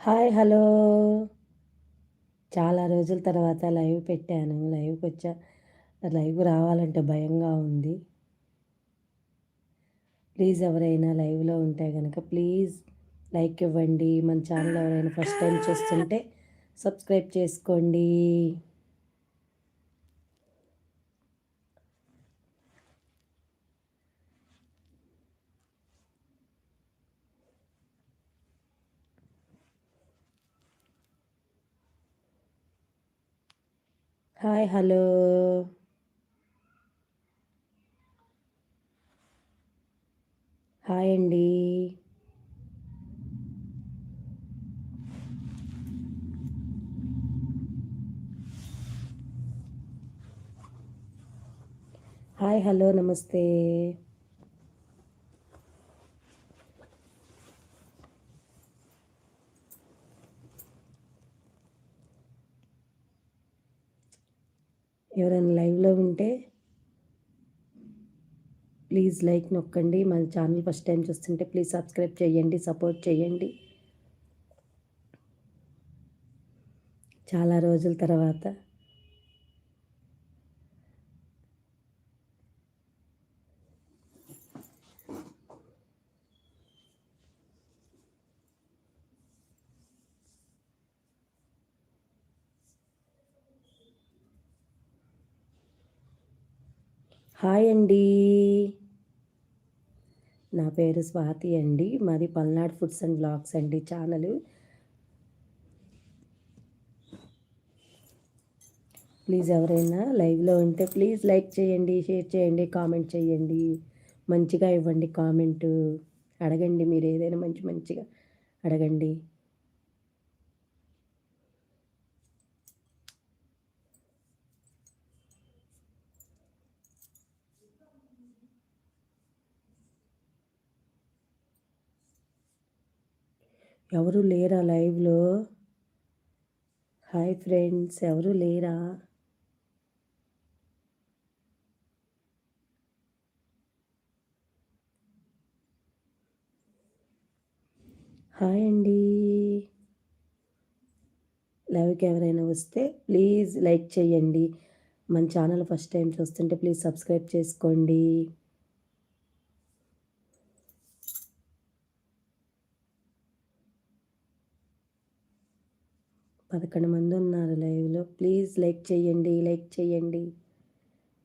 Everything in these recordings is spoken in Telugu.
హాయ్ హలో చాలా రోజుల తర్వాత లైవ్ పెట్టాను. లైవ్కి వచ్చా లైవ్ రావాలంటే భయంగా ఉంది. ప్లీజ్ ఎవరైనా లైవ్లో ఉంటే కనుక ప్లీజ్ లైక్ ఇవ్వండి. మన ఛానల్ ఎవరైనా ఫస్ట్ టైం చూస్తుంటే సబ్స్క్రైబ్ చేసుకోండి. Hi hello. హాయ్ అండి. హాయ్ హలో నమస్తే. ఎవరైనా లైవ్లో ఉంటే ప్లీజ్ లైక్ నొక్కండి. మన ఛానల్ ఫస్ట్ టైం చూస్తుంటే ప్లీజ్ సబ్స్క్రైబ్ చేయండి సపోర్ట్ చేయండి. చాలా రోజుల తర్వాత హాయ్ అండి. నా పేరు స్వాతి అండి. మాది పల్నాడు ఫుడ్స్ అండ్ బ్లాగ్స్ అండి ఛానల్. ప్లీజ్ ఎవరైనా లైవ్లో ఉంటే ప్లీజ్ లైక్ చేయండి షేర్ చేయండి కామెంట్ చేయండి. మంచిగా ఇవ్వండి కామెంట్. అడగండి మీరు ఏదైనా మంచి మంచిగా అడగండి. ఎవరు లేరా లైవ్లో? హాయ్ ఫ్రెండ్స్ ఎవరు లేరా? హాయ్ అండి. లైవ్కి ఎవరైనా వస్తే ప్లీజ్ లైక్ చేయండి. మన ఛానల్ ఫస్ట్ టైం చూస్తుంటే ప్లీజ్ సబ్స్క్రైబ్ చేసుకోండి. పదకొండు మంది ఉన్నారు లైవ్లో. ప్లీజ్ లైక్ చేయండి లైక్ చేయండి.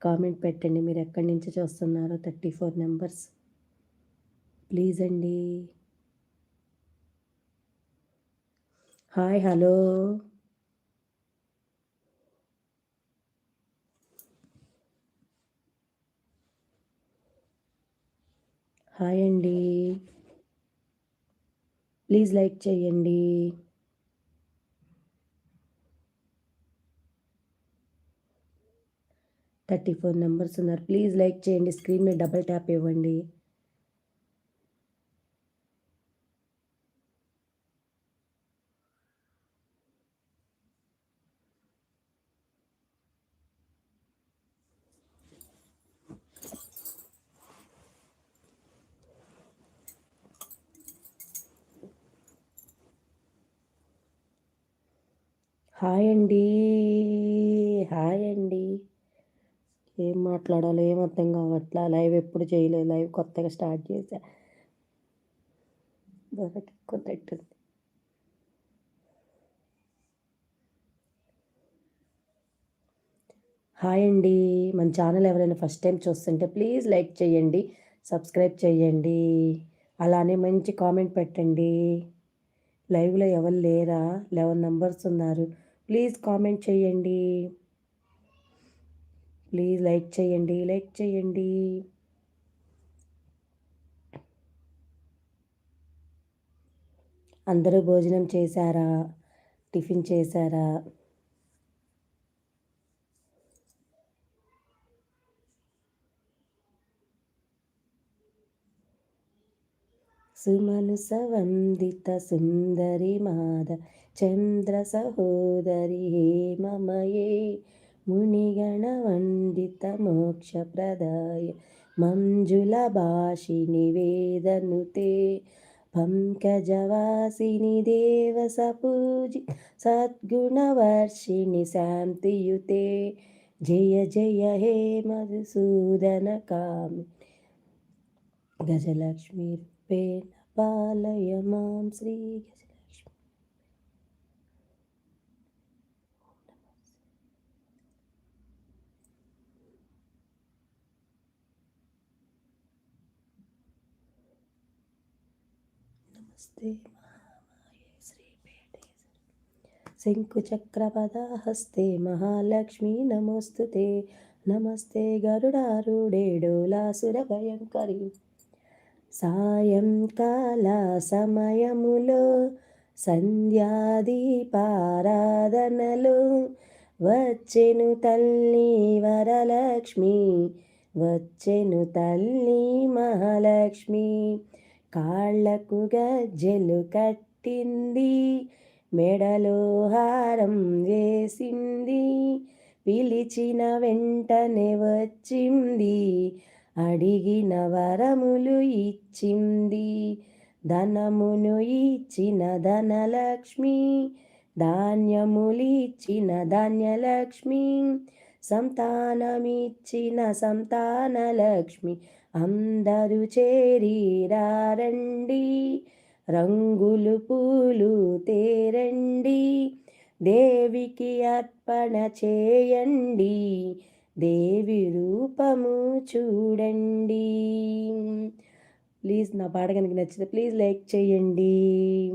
కామెంట్ పెట్టండి మీరు ఎక్కడి నుంచి చూస్తున్నారో థర్టీ ఫోర్ నెంబర్స్ ప్లీజ్ అండి. Hi hello. హాయ్ అండి. ప్లీజ్ లైక్ చేయండి. థర్టీ ఫోర్ నెంబర్స్ ఉన్నారు. ప్లీజ్ లైక్ చేయండి. స్క్రీన్ మీద డబల్ ట్యాప్ ఇవ్వండి. హాయ్ అండి. హాయ్ అండి. ఏం మాట్లాడాలో ఏం అర్థం కావట్లా లైవ్ ఎప్పుడు చేయలేదు లైవ్ కొత్తగా స్టార్ట్ చేశా. కొన్నట్టుంది హాయ్ అండి. మన ఛానల్ ఎవరైనా ఫస్ట్ టైం చూస్తుంటే ప్లీజ్ లైక్ చేయండి సబ్స్క్రైబ్ చేయండి అలానే మంచి కామెంట్ పెట్టండి. లైవ్లో ఎవరు లేరా? లెవెన్ నంబర్స్ ఉన్నారు. ప్లీజ్ కామెంట్ చేయండి. ప్లీజ్ లైక్ చేయండి లైక్ చేయండి. అందరూ భోజనం చేశారా? టిఫిన్ చేశారా? సుమనుసవందిత సుందరి మాద చంద్ర సహోదరి హేమమయే మునిగణవందిత మోక్షప్రదాయ మంజులభాషిణి వేదనుతే పంకజవాసిని దేవసపూజి సద్గుణవర్షిణి శాంతియుతే జయ జయ హే మధుసూదన కామి గజలక్ష్మి రూపేణ పాలయ మహామాయే శ్రీపేటే గజలక్ష్మి నమస్తే శంకుచక్రపదాహస్తే మహాలక్ష్మీ నమోస్తుతే నమస్తే గరుడారుడేడోలాసురభయంకరి సాయంకాల సమయములో సంధ్యాదీపారాధనలు వచ్చెను తల్లి వరలక్ష్మి వచ్చెను తల్లి మహాలక్ష్మి కాళ్ళకు గజ్జెలు కట్టింది మెడలో హారం వేసింది పిలిచిన వెంటనే వచ్చింది అడిగిన వరములు ఇచ్చింది. ధనమును ఇచ్చిన ధనలక్ష్మి ధాన్యములిచ్చిన ధాన్యలక్ష్మి సంతానమిచ్చిన సంతానలక్ష్మి అందరూ చేరిరారండి. రంగులు పూలు తేరండి. దేవికి అర్పణ చేయండి. దేవి రూపము చూడండి. ప్లీజ్ నా పాట కనుక నచ్చితే ప్లీజ్ లైక్ చేయండి.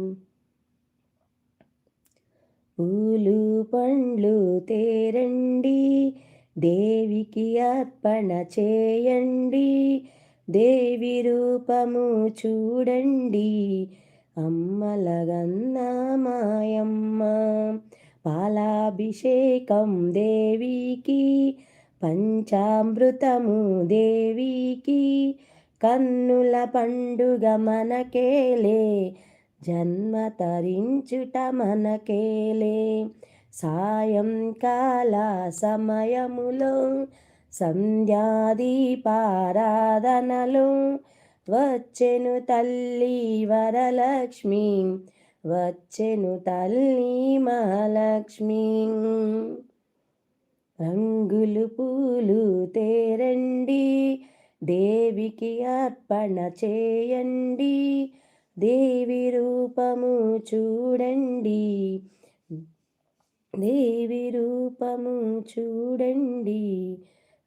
పూలు పండ్లు తేరండి. దేవికి అర్పణ చేయండి. దేవి రూపము చూడండి. అమ్మలగన్న మాయమ్మ పాలాభిషేకం దేవికి పంచామృతము దేవికి కన్నుల పండుగ మనకేలే జన్మ తరించుట మనకేలే. సాయంకాల సమయములో సంధ్యాదీపారాధనలు వచ్చెను తల్లి వరలక్ష్మి వచ్చెను తల్లి మహాలక్ష్మి. రంగులు పూలు తేరండి దేవికి అర్పణ చేయండి దేవి రూపము చూడండి దేవి రూపము చూడండి.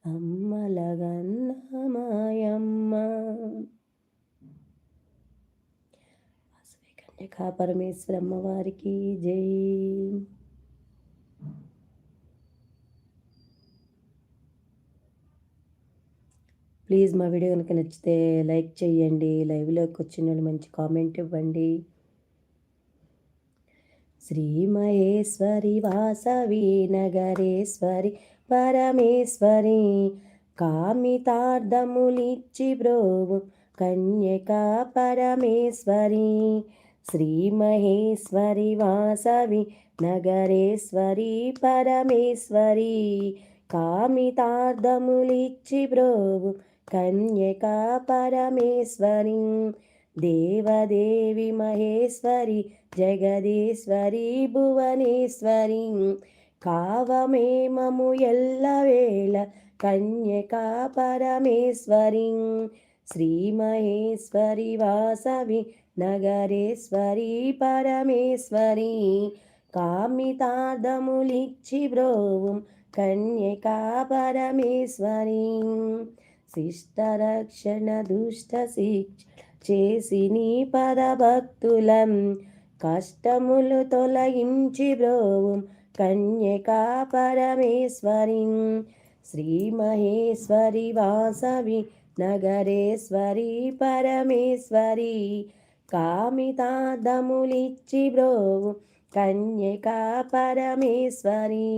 అమ్మలగన్నమాయమ్మ కన్యకా పరమేశ్వరమ్మ వారికి జై. ప్లీజ్ మా వీడియో కనుక నచ్చితే లైక్ చేయండి. లైవ్లోకి వచ్చిన వాళ్ళు మంచి కామెంట్ ఇవ్వండి. శ్రీమహేశ్వరి వాసవి నగరేశ్వరి పరమేశ్వరి కామితార్థములిచ్చి బ్రోవు కన్యకా పరమేశ్వరి శ్రీమహేశ్వరి వాసవి నగరేశ్వరి పరమేశ్వరి కామితార్థములిచ్చి బ్రోవు కన్యకా పరమేశ్వరి దేవదేవి మహేశ్వరి జగదీశ్వరి భువనేశ్వరి. కావమేమము ఎల్లవేళ కన్యకా పరమేశ్వరి. శ్రీమహేశ్వరి వాసవి నగరేశ్వరి పరమేశ్వరి. కామితార్థములిచ్చి బ్రోవం కన్యకా పరమేశ్వరి. శిష్టరక్షణ దుష్ట శిక్ష చేసి నీ పదభక్తులం కష్టములు తొలగించి బ్రోవం కన్యకా పరమేశ్వరి. శ్రీ మహేశ్వరి వాసవి నగరేశ్వరి పరమేశ్వరి కామితాదములిచ్చి బ్రోవు కన్యకా పరమేశ్వరీ.